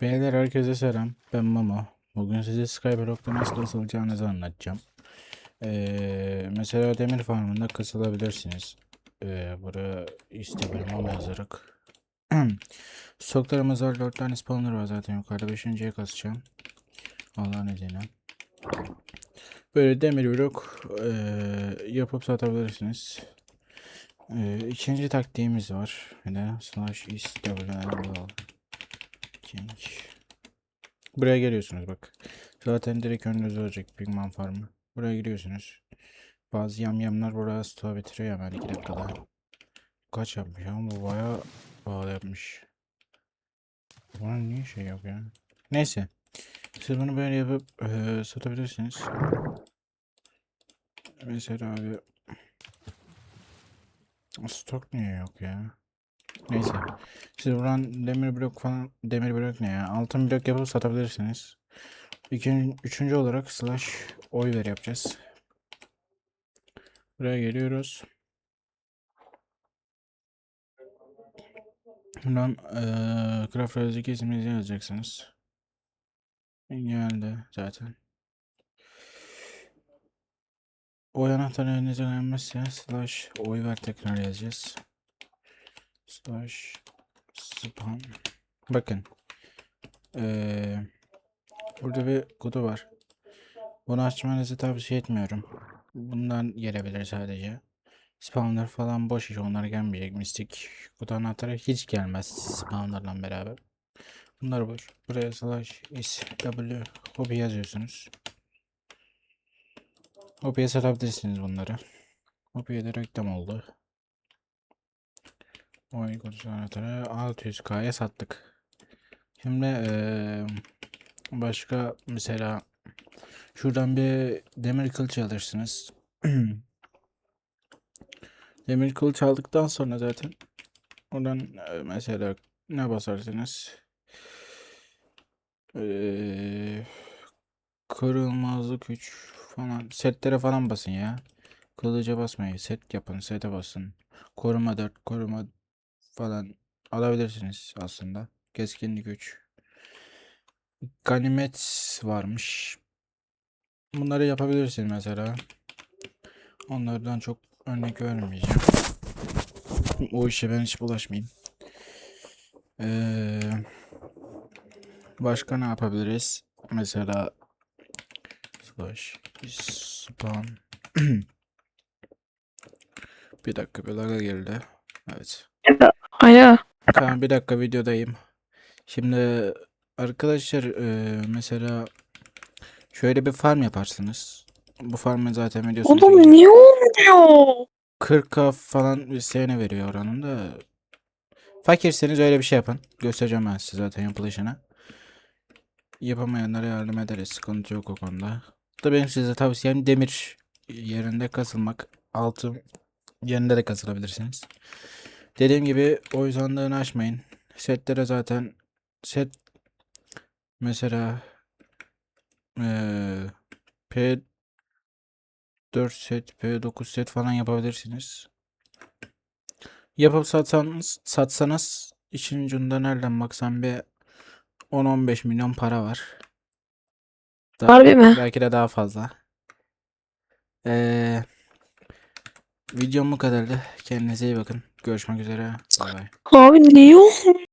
Beyler herkese selam. Ben Mamo. Bugün size Skyblock'ta nasıl kasılacağınızı anlatacağım. Ee, mesela demir farmında kasılabilirsiniz. Ee, buraya istedim ama yazarak. Stoklarımız var. 4 tane spawner var zaten yukarıda. 5.ye kasacağım. Allah'ın izniyle. Böyle demir blok ee, yapıp satabilirsiniz. Ee, ikinci taktiğimiz var. De slash is King. Buraya geliyorsunuz bak. Zaten direkt önünüzde olacak Pigman Farmı. Buraya giriyorsunuz. Bazı yamyamlar buraya stoğa bitiriyor hemen 2 dakikada. Kaç yapmış ama bu bayağı pahalı yapmış. Bunun niye şey yok ya? Neyse. Siz bunu böyle yapıp eee, satabilirsiniz. Mesela abi stok niye yok ya? Neyse. Siz buradan demir blok falan demir blok ne ya? Altın blok yapıp satabilirsiniz. İkinci, üçüncü olarak slash oy ver yapacağız. Buraya geliyoruz. Buradan eee craft Razor isminizi yazacaksınız. Geldi zaten. Oy anahtarı elinize gelmezse slash oy ver tekrar yazacağız. Slash spam. Bakın. Eee burada bir kutu var. Bunu açmanızı tavsiye etmiyorum. Bundan gelebilir sadece. Spawner falan boş iş. Onlar gelmeyecek. Mistik kutu anahtarı hiç gelmez spawnlarla beraber. Bunlar boş. Buraya slash is w hobby yazıyorsunuz. Hobby'ye satabilirsiniz bunları. Hobby'ye de reklam oldu. Anahtarı 600k'ya sattık. Şimdi eee, başka mesela şuradan bir demir kılıç alırsınız. demir kılıç aldıktan sonra zaten oradan eee, mesela ne basarsınız? Eee kırılmazlık 3 falan setlere falan basın ya. Kılıca basmayın. Set yapın. Sete basın. Koruma 4, koruma falan alabilirsiniz aslında. Keskinlik 3. Ganimet varmış. Bunları yapabilirsin mesela. Onlardan çok örnek vermeyeceğim. O işe ben hiç bulaşmayayım. Ee, başka ne yapabiliriz? Mesela slash spawn bir dakika bir laga geldi. Evet. Alo. Tamam bir dakika videodayım. Şimdi arkadaşlar e, mesela şöyle bir farm yaparsınız. Bu farmı zaten biliyorsunuz. Oğlum niye olmuyor? 40k falan bir sene veriyor oranında. Fakirseniz öyle bir şey yapın. Göstereceğim ben size zaten yapılışını. Yapamayanlara yardım ederiz. Sıkıntı yok o konuda. Da benim size tavsiyem demir yerinde kasılmak. Altın yerinde de kasılabilirsiniz. Dediğim gibi o yüzden açmayın. Setlere zaten set mesela eee P 4 set, P9 set falan yapabilirsiniz. Yapıp satsanız, satsanız işin ucunda nereden baksan bir 10-15 milyon para var. Da- Harbi mi? Belki de daha fazla. Ee, videom bu kadardı. Kendinize iyi bakın. Görüşmek üzere. Bay bay. Abi niye olmuyor?